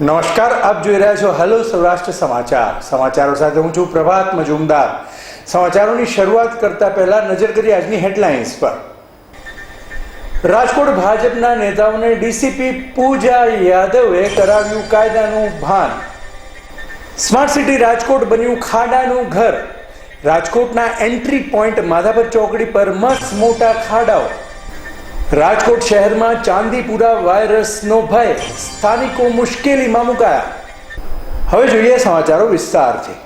નમસ્કાર, આપ જોઈ રહ્યા છો હેલો સૌરાષ્ટ્ર સમાચાર. સમાચારો સાથે હું છું પ્રભાત મજુમદાર. સમાચારોની શરૂઆત કરતા પહેલા નજર કરી આજની હેડલાઇન્સ પર. રાજકોટ ભાજપના નેતાઓને ડીસીપી પૂજા યાદવે કરાવ્યું કાયદાનું ભાન. સ્માર્ટ સિટી રાજકોટ બન્યું ખાડાનું ઘર. રાજકોટના એન્ટ્રી પોઈન્ટ માધાપર ચોકડી પર મસ્ત મોટા ખાડાઓ. રાજકોટ શહેરમાં ચાંદીપુરા વાયરસનો ભય. સ્થાનિકો મુશ્કેલીમાં મુકાયા. હવે જોઈએ સમાચારો વિસ્તારથી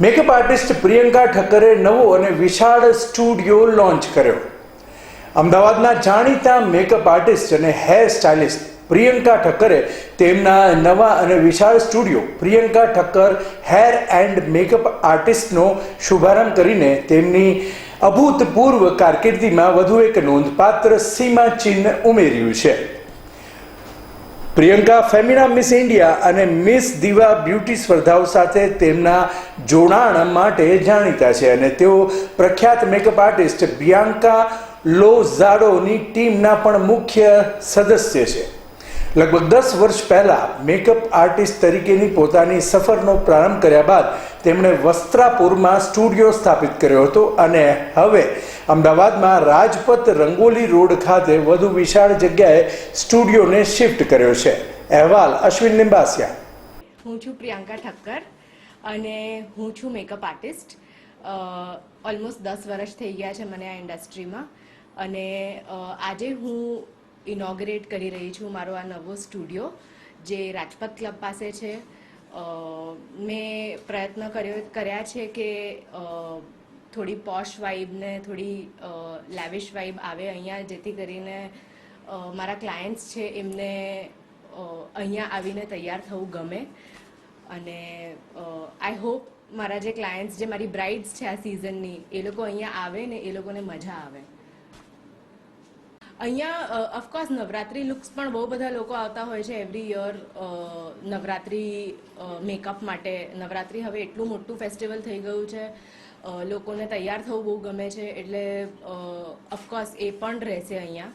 મેકઅપ આર્ટિસ્ટ પ્રિયંકા ઠક્કરે નવો અને વિશાળ સ્ટુડિયો લોન્ચ કર્યો. અમદાવાદના જાણીતા મેકઅપ આર્ટિસ્ટ અને હેર સ્ટાઇલિસ્ટ પ્રિયંકા ઠક્કરે તેમના નવા અને વિશાળ studio Priyanka Thakkar hair and makeup આર્ટિસ્ટનો શુભારંભ કરીને તેમની અભૂતપૂર્વ કારકિર્દીમાં વધુ એક નોંધપાત્ર સીમા ચિહ્ન ઉમેર્યું છે. પ્રિયંકા ફેમિના મિસ ઇન્ડિયા અને મિસ દિવા બ્યુટી સ્પર્ધાઓ સાથે તેમના જોડાણ માટે જાણીતા છે અને તેઓ પ્રખ્યાત મેકઅપ આર્ટિસ્ટ બિયાંકા લોઝાડોની ટીમના પણ મુખ્ય સદસ્ય છે. લગભગ દસ વર્ષ પહેલાં મેકઅપ આર્ટિસ્ટ તરીકેની પોતાની સફરનો પ્રારંભ કર્યા બાદ તેમણે વસ્ત્રાપુરમાં સ્ટુડિયો સ્થાપિત કર્યો હતો અને હવે અમદાવાદમાં રાજપથ રંગોલી રોડ ખાતે વધુ વિશાળ જગ્યાએ સ્ટુડિયોને શિફ્ટ કર્યો છે. અહેવાલ અશ્વિન લિંબાસિયા. હું છું પ્રિયંકા ઠક્કર અને હું છું મેકઅપ આર્ટિસ્ટ ઓલમોસ્ટ દસ વર્ષ થઈ ગયા છે મને આ ઇન્ડસ્ટ્રીમાં અને આજે હું ઇનોગ્રેટ કરી રહી છું મારો આ નવો સ્ટુડિયો, જે રાજપથ ક્લબ પાસે છે. મેં પ્રયત્ન કર્યો, કર્યા છે કે થોડી પોશ વાઇબ ને થોડી લેવિશ વાઇબ આવે અહીંયા, જેથી કરીને મારા ક્લાયન્ટ્સ છે એમને અહીંયા આવીને તૈયાર થવું ગમે. અને આઈ હોપ મારા જે ક્લાયન્ટ્સ જે મારી બ્રાઇડ્સ છે આ સિઝનની એ લોકો અહીંયા આવે ને એ લોકોને મજા આવે. અહીંયા ઓફકોર્સ નવરાત્રી લુક્સ પણ બહુ બધા લોકો આવતા હોય છે એવરી યર નવરાત્રી મેકઅપ માટે. નવરાત્રી હવે એટલું મોટું ફેસ્ટિવલ થઈ ગયું છે. લોકોને તૈયાર થવું બહુ ગમે છે એટલે ઓફકોર્સ એ પણ રહેશે અહીંયા.